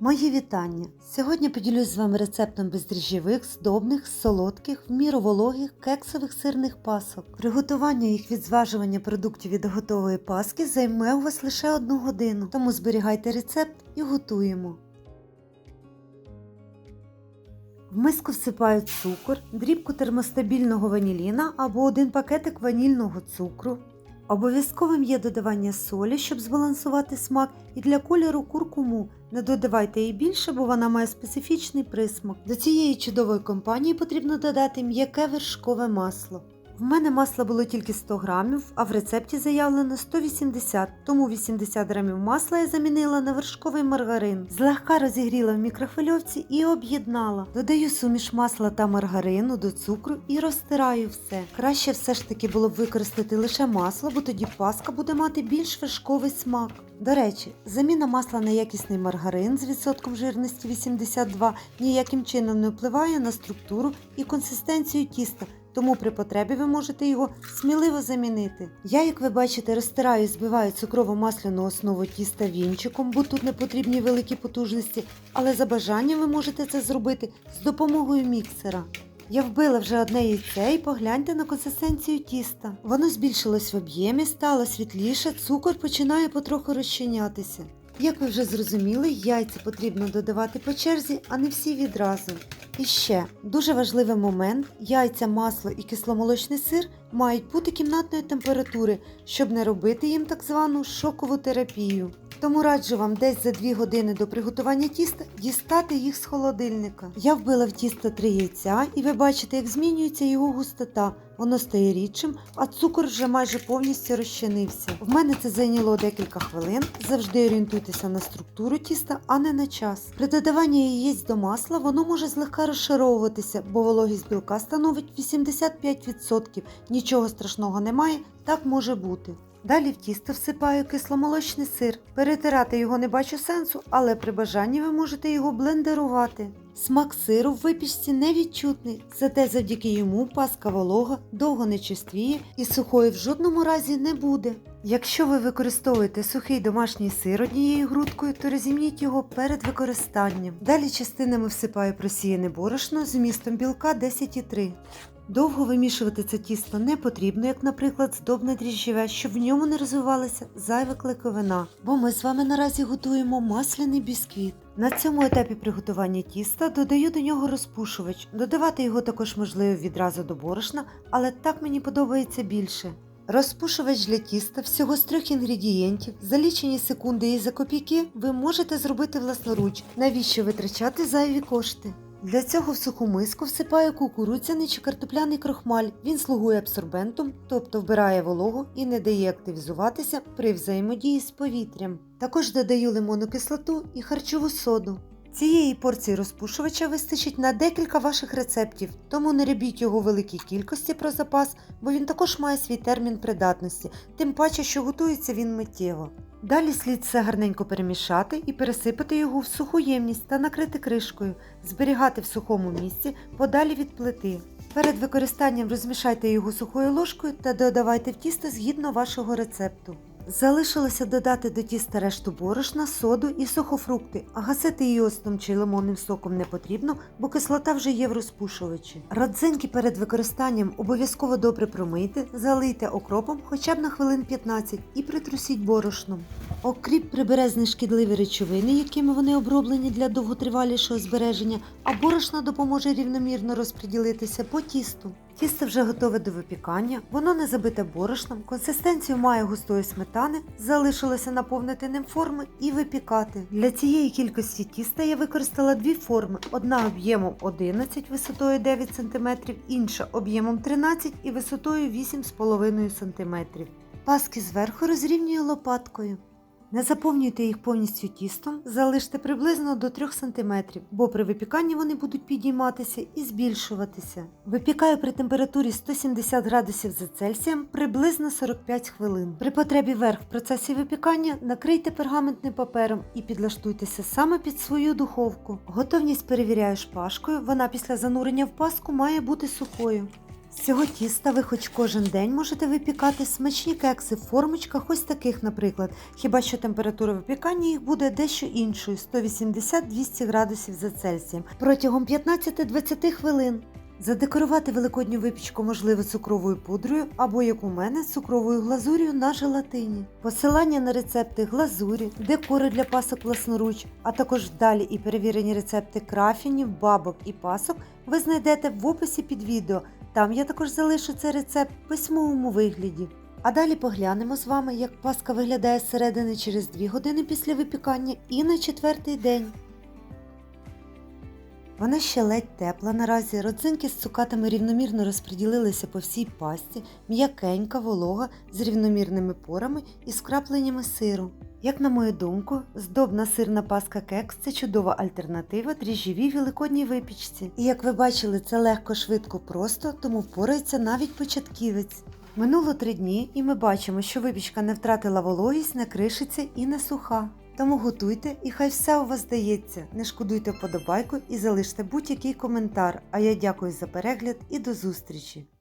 Мої вітання! Сьогодні поділюсь з вами рецептом бездріжджєвих, здобних, солодких, в міру вологих, кексових сирних пасок. Приготування їх від зважування продуктів від готової паски займе у вас лише одну годину, тому зберігайте рецепт і готуємо. В миску всипаю цукор, дрібку термостабільного ваніліна або один пакетик ванільного цукру. Обов'язковим є додавання солі, щоб збалансувати смак, і для кольору куркуму. Не додавайте її більше, бо вона має специфічний присмак. До цієї чудової компанії потрібно додати м'яке вершкове масло. В мене масла було тільки 100 грамів, а в рецепті заявлено 180, тому 80 грамів масла я замінила на вершковий маргарин. Злегка розігріла в мікрохвильовці і об'єднала. Додаю суміш масла та маргарину до цукру і розтираю все. Краще все ж таки було б використати лише масло, бо тоді паска буде мати більш вершковий смак. До речі, заміна масла на якісний маргарин з відсотком жирності 82 ніяким чином не впливає на структуру і консистенцію тіста тому при потребі ви можете його сміливо замінити. Я, як ви бачите, розтираю і збиваю цукрово-масляну основу тіста вінчиком, бо тут не потрібні великі потужності, але за бажанням ви можете це зробити з допомогою міксера. Я вбила вже одне яйце і погляньте на консистенцію тіста. Воно збільшилось в об'ємі, стало світліше, цукор починає потроху розчинятися. Як ви вже зрозуміли, яйця потрібно додавати по черзі, а не всі відразу. І ще дуже важливий момент: яйця, масло і кисломолочний сир мають бути кімнатної температури, щоб не робити їм так звану шокову терапію. Тому раджу вам десь за 2 години до приготування тіста дістати їх з холодильника. Я вбила в тісто 3 яйця, і ви бачите, як змінюється його густота. Воно стає рідшим, а цукор вже майже повністю розчинився. В мене це зайняло декілька хвилин. Завжди орієнтуйтеся на структуру тіста, а не на час. При додаванні яєць до масла воно може злегка розшаровуватися, бо вологість білка становить 85%. Нічого страшного немає, так може бути. Далі в тісто всипаю кисломолочний сир. Перетирати його не бачу сенсу, але при бажанні ви можете його блендерувати. Смак сиру в випічці невідчутний, зате завдяки йому паска волога довго не чистіє і сухої в жодному разі не буде. Якщо ви використовуєте сухий домашній сир однією грудкою, то розімніть його перед використанням. Далі частинами всипаю просіяне борошно з вмістом білка 10,3. Довго вимішувати це тісто не потрібно, як, наприклад, здобне дріжджеве, щоб в ньому не розвивалася зайва клейковина, бо ми з вами наразі готуємо масляний бісквіт. На цьому етапі приготування тіста додаю до нього розпушувач. Додавати його також можливо відразу до борошна, але так мені подобається більше. Розпушувач для тіста всього з трьох інгредієнтів, за лічені секунди і за копійки ви можете зробити власноруч, навіщо витрачати зайві кошти. Для цього в суху миску всипаю кукурудзяний чи картопляний крохмаль. Він слугує абсорбентом, тобто вбирає вологу і не дає активізуватися при взаємодії з повітрям. Також додаю лимонну кислоту і харчову соду. Цієї порції розпушувача вистачить на декілька ваших рецептів, тому не робіть його великій кількості про запас, бо він також має свій термін придатності, тим паче, що готується він миттєво. Далі слід все гарненько перемішати і пересипати його в суху ємність та накрити кришкою, зберігати в сухому місці подалі від плити. Перед використанням розмішайте його сухою ложкою та додавайте в тісто згідно вашого рецепту. Залишилося додати до тіста решту борошна, соду і сухофрукти, а гасити її оцтом чи лимонним соком не потрібно, бо кислота вже є в розпушувачі. Родзинки перед використанням обов'язково добре промийте, залийте окропом хоча б на хвилин 15 і притрусіть борошном. Окріп прибере з нешкідливі речовини, якими вони оброблені для довготривалішого збереження, а борошна допоможе рівномірно розподілитися по тісту. Тісто вже готове до випікання, воно не забите борошном, консистенцію має густої сметани, залишилося наповнити ним форми і випікати. Для цієї кількості тіста я використала дві форми: одна об'ємом 11 висотою 9 см, інша об'ємом 13 і висотою 8,5 см. Паски зверху розрівнюю лопаткою. Не заповнюйте їх повністю тістом, залиште приблизно до 3 см, бо при випіканні вони будуть підійматися і збільшуватися. Випікаю при температурі 170 градусів за Цельсієм приблизно 45 хвилин. При потребі верх в процесі випікання накрийте пергаментним папером і підлаштуйтеся саме під свою духовку. Готовність перевіряю шпажкою, вона після занурення в паску має бути сухою. Цього тіста ви хоч кожен день можете випікати смачні кекси в формочках, ось таких, наприклад. Хіба що температура випікання їх буде дещо іншою 180-200 градусів за Цельсієм протягом 15-20 хвилин. Задекорувати великодню випічку можливо цукровою пудрою або, як у мене, цукровою глазур'ю на желатині. Посилання на рецепти глазурі, декори для пасок власноруч, а також далі і перевірені рецепти крафінів, бабок і пасок ви знайдете в описі під відео. Там я також залишу цей рецепт в письмовому вигляді. А далі поглянемо з вами, як паска виглядає зсередини через 2 години після випікання і на четвертий день. Вона ще ледь тепла наразі, родзинки з цукатами рівномірно розподілилися по всій пасті, м'якенька, волога з рівномірними порами і скрапленнями сиру. Як на мою думку, здобна сирна паска кекс це чудова альтернатива дріжджовій великодній випічці. І як ви бачили, це легко, швидко, просто, тому впорається навіть початківець. Минуло три дні, і ми бачимо, що випічка не втратила вологість, не кришиться і не суха. Тому готуйте і хай все у вас здається. Не шкодуйте вподобайку і залиште будь-який коментар. А я дякую за перегляд і до зустрічі!